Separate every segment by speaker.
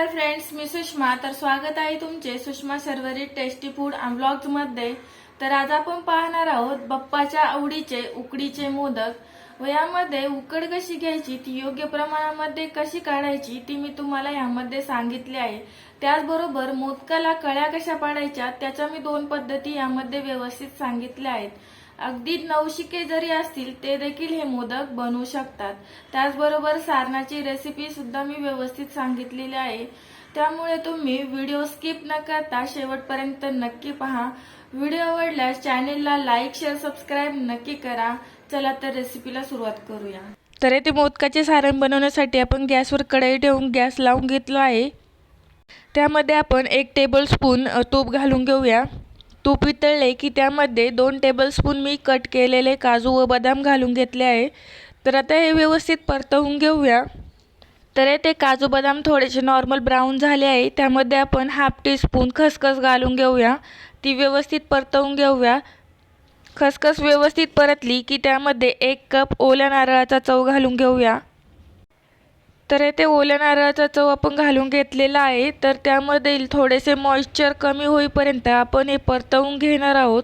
Speaker 1: नमस्कार फ्रेंड्स मी सुषमा. तर स्वागत आहे तुमचे Sushma Sarvari tasty food and ब्लॉग्समध्ये. तर आज आपण पाहणार आहोत बाप्पाच्या आवडीचे उकडीचे मोदक. व यामध्ये उकड कशी घ्यायची ती योग्य प्रमाणामध्ये कशी काढायची ती मी तुम्हाला यामध्ये सांगितले आहे. त्याचबरोबर मोदकाला कळ्या कशा पाडायच्या त्याच्या मी दोन पद्धती यामध्ये व्यवस्थित सांगितल्या आहेत. अगदी नवशिके जरी असतील ते देखील हे मोदक बनवू शकतात. त्याचबरोबर सारणाची रेसिपी सुद्धा मी व्यवस्थित सांगितलेली आहे. त्यामुळे तुम्ही व्हिडिओ स्किप न करता शेवटपर्यंत नक्की पहा. व्हिडिओ आवडल्यास चॅनेलला लाईक शेअर सबस्क्राईब नक्की करा. चला तर रेसिपीला सुरुवात करूया. तर येथे मोदकाचे सारण बनवण्यासाठी आपण गॅसवर कढई ठेवून गॅस लावून घेतला आहे. त्यामध्ये आपण एक टेबलस्पून तूप घालून घेऊया. तूप वितळले की त्यामध्ये दोन टेबलस्पून मी कट केलेले काजू व बदाम घालून घेतले आहे. तर आता हे व्यवस्थित परतवून घेऊया. तर येथे काजू बदाम थोडेसे नॉर्मल ब्राऊन झाले आहे. त्यामध्ये आपण हाफ टी स्पून खसखस घालून घेऊया. ती व्यवस्थित परतवून घेऊया. खसखस व्यवस्थित परतली की त्यामध्ये एक कप ओल्या नारळाचा चव घालून घेऊया. तर येथे ओल्या नारळाचा चव आपण घालून घेतलेला आहे. तर त्यामध्ये थोडेसे मॉइश्चर कमी होईपर्यंत आपण हे परतवून घेणार आहोत.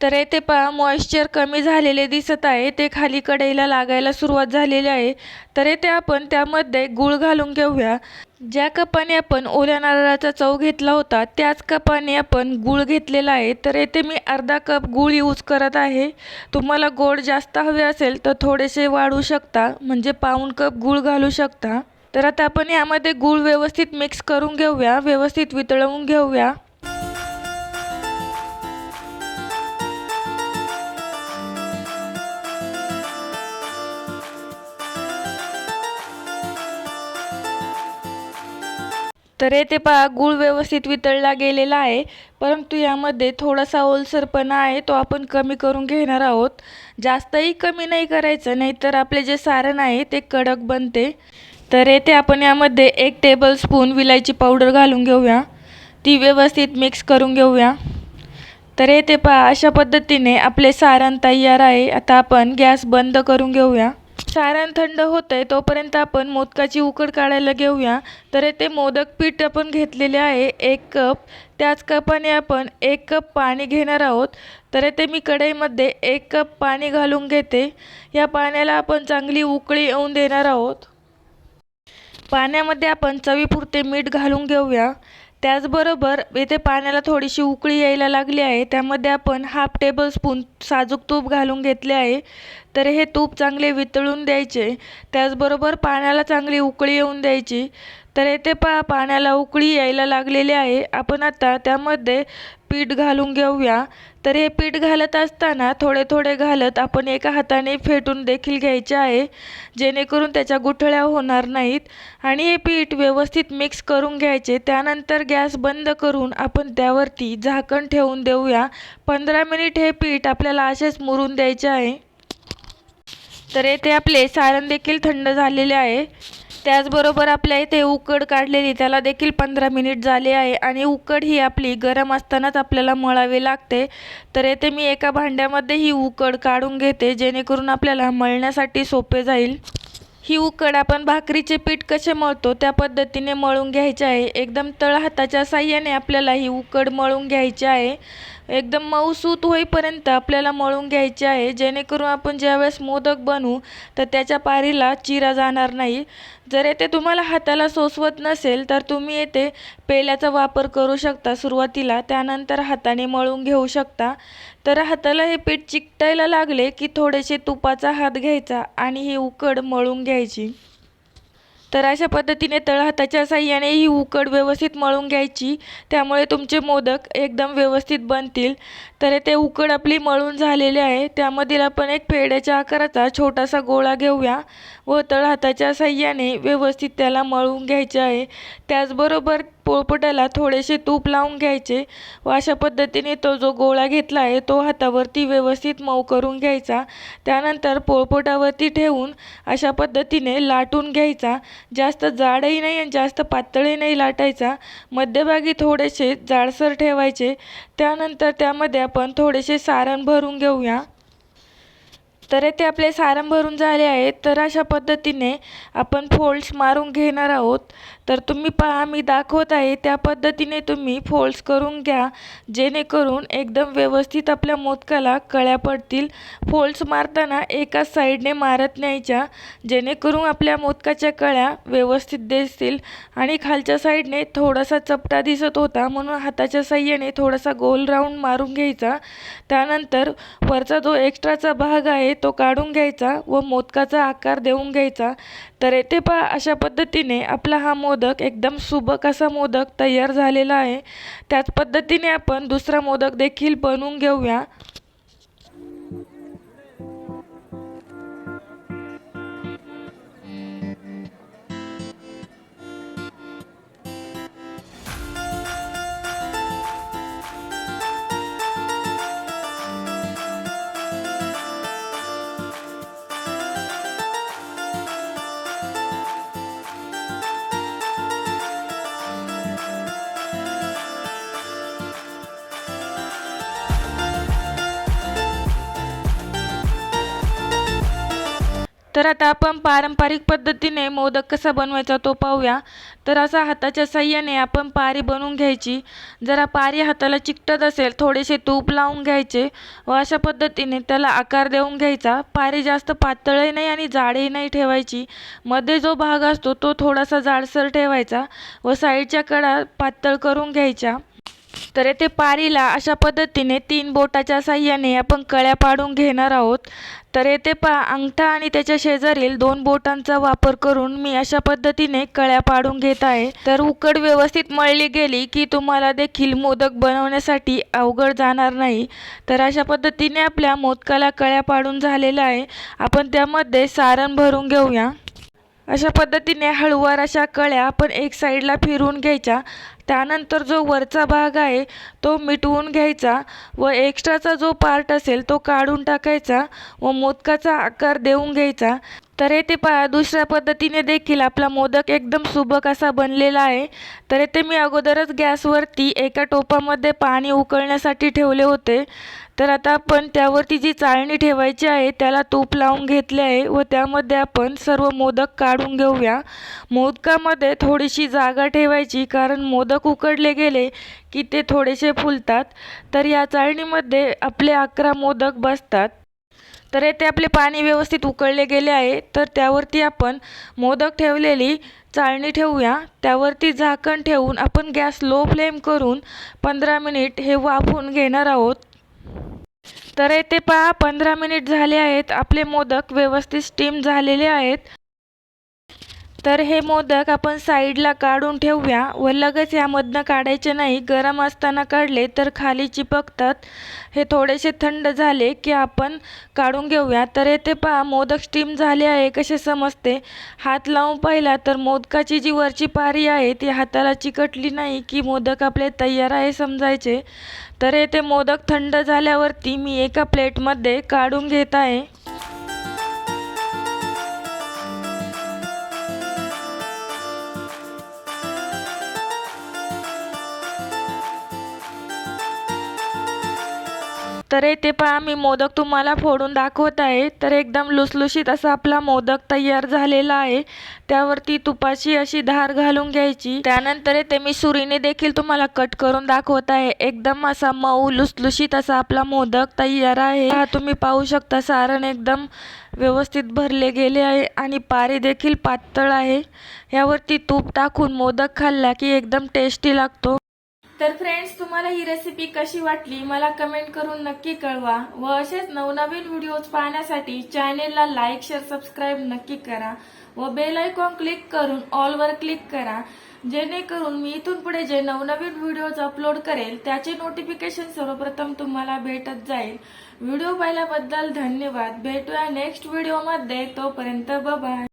Speaker 1: तर येथे पहा मॉइश्चर कमी झालेले दिसत आहे. ते खाली कढईला लागायला सुरुवात झालेली आहे. तर येथे आपण त्यामध्ये गूळ घालून घेऊया. ज्या कपाने आपण ओल्या नारळाचा चव घेतला होता त्याच कपाने आपण गूळ घेतलेला आहे. तर येथे मी अर्धा कप गूळ यूज करत आहे. तुम्हाला गोड जास्त हवे असेल तर थोडेसे वाढू शकता म्हणजे पाऊण कप गूळ घालू शकता. तर आता आपण यामध्ये गूळ व्यवस्थित मिक्स करून घेऊया. व्यवस्थित वितळवून घेऊया. तर येथे पहा गूळ व्यवस्थित वितळला गेलेला आहे. परंतु यामध्ये थोडासा ओलसरपणा आहे तो आपण कमी करून घेणार आहोत. जास्तही कमी नाही करायचं नाहीतर आपले जे सारण आहे ते कडक बनते. तर येथे आपण यामध्ये एक टेबलस्पून विलायची पावडर घालून घेऊया. ती व्यवस्थित मिक्स करून घेऊया. तर येथे पहा अशा पद्धतीने आपले सारण तयार आहे. आता आपण गॅस बंद करून घेऊया. सारण थंड होत आहे तोपर्यंत आपण मोदकाची उकड काढायला घेऊया. तर येथे मोदक पीठ आपण घेतलेले आहे एक कप. त्याच कपाने आपण एक कप पाणी घेणार आहोत. तर येथे मी कढईमध्ये एक कप पाणी घालून घेते. या पाण्याला आपण चांगली उकळी येऊन देणार आहोत. पाण्यामध्ये आपण चवीपुरते मीठ घालून घेऊया. त्याचबरोबर येथे पाण्याला थोडीशी उकळी यायला लागली आहे. त्यामध्ये आपण हाफ टेबल स्पून साजूक तूप घालून घेतले आहे. तर हे तूप चांगले वितळून द्यायचे. त्याचबरोबर पाण्याला चांगली उकळी येऊन द्यायची. तर येथे पहा पाण्याला उकळी यायला लागलेली आहे. आपण आता त्यामध्ये पीठ घालून घेऊया. तर हे पीठ घालत असताना थोडे थोडे घालत आपण एका हाताने फेटून देखील घ्यायचे आहे. जेणेकरून त्याच्या गुठळ्या होणार नाहीत. आणि हे पीठ व्यवस्थित मिक्स करून घ्यायचे. त्यानंतर गॅस बंद करून आपण त्यावरती झाकण ठेवून देऊया. पंधरा मिनिट हे पीठ आपल्याला असेच मुरून द्यायचे आहे. तर येथे आपले सारण देखील थंड झालेले आहे. त्याचबरोबर आपल्या इथे उकड काढलेली त्याला देखील पंधरा मिनिट झाले आहे आणि उकड ही आपली गरम असतानाच आपल्याला मळावी लागते. तर येथे मी एका भांड्यामध्ये ही उकड काढून घेते जेणेकरून आपल्याला मळण्यासाठी सोपे जाईल. ही उकड आपण भाकरीचे पीठ कसे मळतो त्या पद्धतीने मळून घ्यायचे आहे. एकदम तळहाताच्या साह्याने आपल्याला ही उकड मळून घ्यायची आहे. एकदम मऊसूत होईपर्यंत आपल्याला मळून घ्यायचे आहे. जेणेकरून आपण ज्यावेळेस मोदक बनवू तर त्याच्या पारीला चिरा जाणार नाही. जर येथे तुम्हाला हाताला सोसवत नसेल तर तुम्ही येथे पेल्याचा वापर करू शकता सुरुवातीला. त्यानंतर हाताने मळून घेऊ शकता. तर हाताला हे पीठ चिकटायला लागले की थोडेसे तुपाचा हात घ्यायचा आणि ही उकड मळून घ्यायची. तर अशा पद्धतीने तळहाताच्या साह्याने ही उकड व्यवस्थित मळून घ्यायची. त्यामुळे तुमचे मोदक एकदम व्यवस्थित बनतील. तर ते उकड आपली मळून झालेली आहे. त्यामधील आपण एक पेढ्याच्या आकाराचा छोटासा गोळा घेऊया व तळहाताच्या साह्याने व्यवस्थित त्याला मळून घ्यायचे आहे. त्याचबरोबर पोळपटाला थोडेसे तूप लावून घ्यायचे व अशा पद्धतीने तो जो गोळा घेतला आहे तो हातावरती व्यवस्थित मऊ करून घ्यायचा. त्यानंतर पोळपोटावरती ठेवून अशा पद्धतीने लाटून घ्यायचा. जास्त जाडही नाही आणि जास्त पातळही नाही लाटायचा. मध्यभागी थोडेसे जाडसर ठेवायचे. त्यानंतर त्यामध्ये आपण थोडेसे सारण भरून घेऊया. तर ते आपले सारण भरून झाले आहेत तर अशा पद्धतीने आपण फोल्ड्स मारून घेणार आहोत. तर तुम्ही पहा मी दाखवत आहे त्या पद्धतीने तुम्ही फोल्ड्स करून घ्या. जेणेकरून एकदम व्यवस्थित आपल्या मोदकाला कळ्या पडतील. फोल्ड्स मारताना एकाच साईडने मारत न्यायच्या. जेणेकरून आपल्या मोदकाच्या कळ्या व्यवस्थित दिसतील. आणि खालच्या साईडने थोडासा चपटा दिसत होता म्हणून हाताच्या साह्याने थोडासा गोल राऊंड मारून घ्यायचा. त्यानंतर वरचा जो एक्स्ट्राचा भाग आहे तो काढून घ्यायचा व मोदकाचा आकार देऊन घ्यायचा. तर येथे पहा अशा पद्धतीने आपला हा मोदक एकदम सुबक असा मोदक तयार झालेला आहे. त्याच पद्धतीने आपण दुसरा मोदक देखील बनवून घेऊया. तर आता आपण पारंपरिक पद्धतीने मोदक कसा बनवायचा तो पाहूया. तर असा हाताच्या साह्याने आपण पारी बनवून घ्यायची. जरा पारी हाताला चिकटत असेल थोडेसे तूप लावून घ्यायचे व अशा पद्धतीने त्याला आकार देऊन घ्यायचा. पारी जास्त पातळही नाही आणि जाडही नाही ठेवायची. मध्ये जो भाग असतो तो थोडासा जाडसर ठेवायचा व साईडच्या कडा पातळ करून घ्यायच्या. तर येथे पारीला अशा पद्धतीने तीन बोटाच्या साह्याने आपण कळ्या पाडून घेणार आहोत. तर येथे पा अंगठा आणि त्याच्या शेजारील दोन बोटांचा वापर करून मी अशा पद्धतीने कळ्या पाडून घेत आहे. तर उकड व्यवस्थित मळली गेली की तुम्हाला देखील मोदक बनवण्यासाठी अवघड जाणार नाही. तर अशा पद्धतीने आपल्या मोदकाला कळ्या पाडून झालेला आहे. आपण त्यामध्ये सारण भरून घेऊया. अशा पद्धतीने हळूवार अशा कळ्या आपण एक साईडला फिरून घ्यायच्या. त्यानंतर जो वरचा भाग आहे तो मिटवून घ्यायचा व एक्स्ट्राचा जो पार्ट असेल तो काढून टाकायचा व मोदकाचा आकार देऊन घ्यायचा. तर येथे पहा दुसऱ्या पद्धतीने देखील आपला मोदक एकदम सुबक असा बनलेला आहे. तर येथे मी अगोदरच गॅसवरती एका टोपामध्ये पाणी उकळण्यासाठी ठेवले होते. तर आता आपण त्यावरती जी चाळणी ठेवायची आहे त्याला तूप लावून घेतले आहे व त्यामध्ये आपण सर्व मोदक काढून घेऊया. मोदकामध्ये थोडीशी जागा ठेवायची कारण मोदक उकडले गेले की ते थोडेसे फुलतात. तर या चाळणीमध्ये आपले अकरा मोदक बसतात. तर येथे आपले पाणी व्यवस्थित उकळले गेले आहे. तर त्यावरती आपण मोदक ठेवलेली चाळणी ठेवूया. त्यावरती झाकण ठेवून आपण गॅस लो फ्लेम करून पंधरा मिनिट हे वाफवून घेणार आहोत. तर येथे पहा पंधरा मिनिट झाले आहेत. आपले मोदक व्यवस्थित स्टीम झालेले आहेत. तर हे मोदक आपण साईडला काढून ठेवूया व लगेच यामधनं काढायचे नाही. गरम असताना काढले तर खाली चिपकतात. हे थोडेसे थंड झाले की आपण काढून घेऊया. तर येथे पहा मोदक स्टीम झाले आहे. कसे समजते? हात लावून पाहिला तर मोदकाची जी वरची पारी आहे ती हाताला चिकटली नाही की मोदक आपले तयार आहे समजायचे. तर येथे मोदक थंड झाल्यावरती मी एका प्लेटमध्ये काढून घेत आहे. तर येथे पहा मी मोदक तुम्हाला फोडून दाखवत आहे. तर एकदम लुसलुशीत असा आपला मोदक तयार झालेला आहे. त्यावरती तुपाची अशी धार घालून घ्यायची. त्यानंतर येथे मी सुरीने देखील तुम्हाला कट करून दाखवत आहे. एकदम असा मऊ लुसलुशीत असा आपला मोदक तयार आहे. हा तुम्ही पाहू शकता सारण एकदम व्यवस्थित भरले गेले आहे आणि पारी देखील पातळ आहे. यावरती तूप टाकून मोदक खाल्ला की एकदम टेस्टी लागतो. तर फ्रेंड्स तुम्हाला ही रेसिपी कशी वाटली? मला कमेंट करून नक्की कळवा. व असेच नवनवीन व्हिडिओज पाहण्यासाठी चॅनेलला लाईक शेअर सबस्क्राईब नक्की करा. व बेल आयकॉन क्लिक करून ऑलवर क्लिक करा. जेणेकरून मी इथून पुढे जे नवनवीन व्हिडिओज अपलोड करेल त्याचे नोटिफिकेशन सर्वप्रथम तुम्हाला भेटत जाईल. व्हिडिओ पाहिल्याबद्दल धन्यवाद. भेटूया नेक्स्ट व्हिडिओमध्ये तोपर्यंत बाय